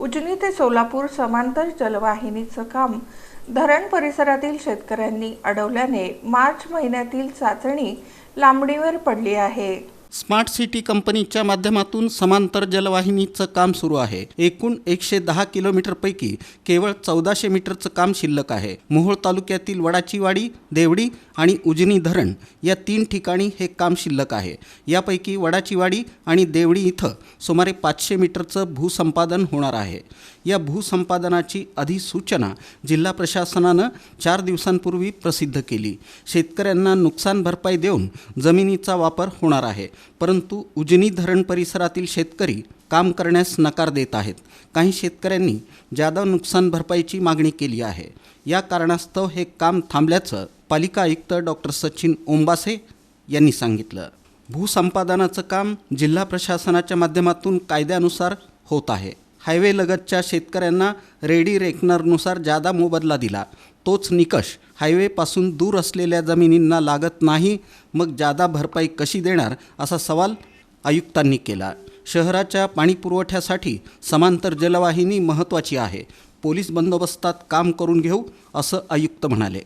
उजनी ते सोलापूर समांतर जलवाहिनीचं काम धरण परिसरातील शेतकऱ्यांनी अडवल्याने मार्च महिन्यातील चाचणी लांबणीवर पडली आहे. स्मार्ट सिटी कंपनीच्या माध्यमातून समांतर जलवाहिनीचं काम सुरू आहे. एकूण एकशे दहा किलोमीटरपैकी केवळ चौदाशे मीटरचं काम शिल्लक आहे. मोहोळ तालुक्यातील वडाचीवाडी देवडी आणि उजनी धरण या तीन ठिकाणी हे काम शिल्लक आहे. यापैकी वडाचीवाडी आणि देवडी इथं सुमारे पाचशे मीटरचं भूसंपादन होणार आहे. या भूसंपादनाची अधिसूचना जिल्हा प्रशासनानं चार दिवसांपूर्वी प्रसिद्ध केली. शेतकऱ्यांना नुकसान भरपाई देऊन जमिनीचा वापर होणार आहे. परंतु उजनी धरण परिसरातील शेतकरी काम करण्यास नकार देत आहेत. काही शेतकऱ्यांनी जादा नुकसान भरपाईची मागणी केली आहे. या कारणास्तव हे काम थांबल्याचं पालिका आयुक्त डॉक्टर सचिन ओंबासे यांनी सांगितलं. भूसंपादनाचं काम जिल्हा प्रशासनाच्या माध्यमातून कायद्यानुसार होत आहे. हायवे लगतच्या शेतकऱ्यांना रेडी रेकनरनुसार जादा मोबदला दिला तोच निकष हायवेपासून दूर असलेल्या जमिनींना लागत नाही मग जादा भरपाई कशी देणार असा सवाल आयुक्तांनी केला. शहराच्या पाणीपुरवठ्यासाठी समांतर जलवाहिनी महत्त्वाची आहे. पोलीस बंदोबस्तात काम करून घेऊ असं आयुक्त म्हणाले.